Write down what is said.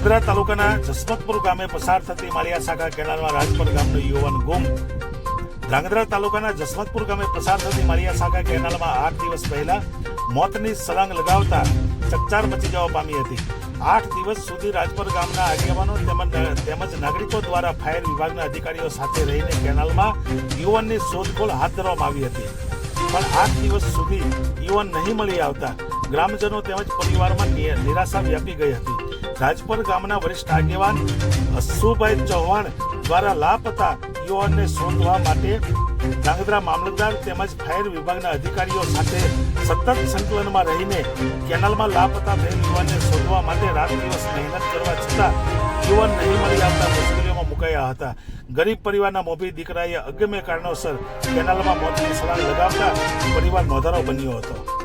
ધ્રાંગધ્રા તાલુકાના જસમતપુર ગામે પસાર થતી માળિયા શાખા કેનાલમાં રાજપર ગામનો યુવાન ગુમ. ધ્રાંગધ્રા તાલુકાના જસમતપુર ગામે પસાર થતી માળિયા શાખા કેનાલમાં આઠ દિવસ પહેલા મોતની સળંગ લગાવતા ચકચાર મચી જવા પામી હતી. આઠ દિવસ સુધી રાજપર ગામના આગેવાનો તેમજ તેમજ નાગરિકો દ્વારા ફાયર વિભાગના અધિકારીઓ સાથે રહીને કેનાલમાં યુવાનની શોધખોળ હાથ ધરવામાં આવી હતી. પણ આઠ દિવસ સુધી યુવાન નહીં મળી આવતા ગ્રામજનો તેમજ પરિવારમાં નિરાશા વ્યાપી ગઈ હતી. રાજપર ગામના વરિષ્ઠ આગેવાન અસ્સુભાઈ ચૌહાણ દ્વારા લાપતા યુવાનને શોધવા માટે ધ્રાંગધ્રા મામલતદાર તેમજ ફાયર વિભાગના અધિકારીઓ સાથે સતત સંકલનમાં રહીને કેનાલમાં લાપતા થયેલ યુવાનને શોધવા માટે રાત દિવસ મહેનત કરવા છતાં યુવાન નહીં મળી આવતા મુશ્કેલીઓમાં મુકાયા હતા. ગરીબ પરિવારના મોભી દીકરાએ અગમ્ય કારણોસર કેનાલમાં મોતની સલાહ લગાવતા પરિવાર નોંધારો બન્યો હતો.